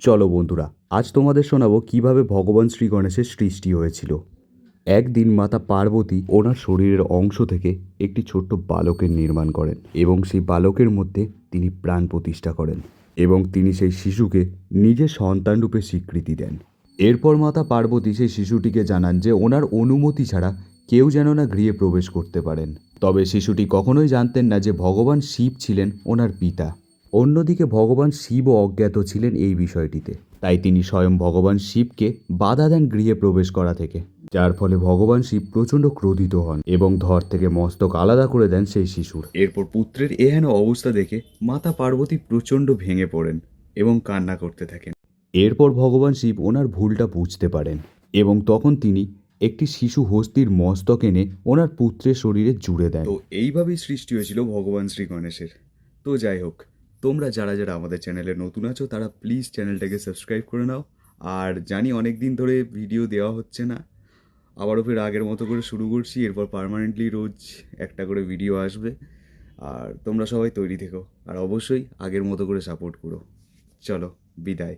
চলো বন্ধুরা, আজ তোমাদের শোনাবো কীভাবে ভগবান শ্রী গণেশের সৃষ্টি হয়েছিল। একদিন মাতা পার্বতী ওনার শরীরের অংশ থেকে একটি ছোট্ট বালকের নির্মাণ করেন এবং সেই বালকের মধ্যে তিনি প্রাণ প্রতিষ্ঠা করেন এবং তিনি সেই শিশুকে নিজের সন্তানরূপে স্বীকৃতি দেন। এরপর মাতা পার্বতী সেই শিশুটিকে জানান যে ওনার অনুমতি ছাড়া কেউ যেন না গৃহে প্রবেশ করতে পারেন। তবে শিশুটি কখনোই জানতেন না যে ভগবান শিব ছিলেন ওনার পিতা। অন্যদিকে ভগবান শিবও অজ্ঞাত ছিলেন এই বিষয়টিতে। তাই তিনি স্বয়ং ভগবান শিবকে বাধা দেন গৃহে প্রবেশ করা থেকে। যার ফলে ভগবান শিব প্রচণ্ড ক্রোধিত হন এবং ধর থেকে মস্তক আলাদা করে দেন সেই শিশুর। এরপর পুত্রের এহেন অবস্থা দেখে মাতা পার্বতী প্রচণ্ড ভেঙে পড়েন এবং কান্না করতে থাকেন। এরপর ভগবান শিব ওনার ভুলটা বুঝতে পারেন এবং তখন তিনি একটি শিশু হস্তির মস্তক এনে ওনার পুত্রের শরীরে জুড়ে দেন। তো এইভাবেই সৃষ্টি হয়েছিল ভগবান শ্রী গণেশের। তো যাই হোক তোমরা যারা যারা আমাদের চ্যানেলে নতুন আছো, তারা প্লিজ চ্যানেলটাকে সাবস্ক্রাইব করে নাও। আর জানি অনেক দিন ধরে ভিডিও দেওয়া হচ্ছে না। আবারও ফের আগের মতো করে শুরু করছি। এরপর পারমানেন্টলি রোজ একটা করে ভিডিও আসবে। আর তোমরা সবাই তৈরি থেকো। আর অবশ্যই আগের মতো করে সাপোর্ট করো। চলো, বিদায়।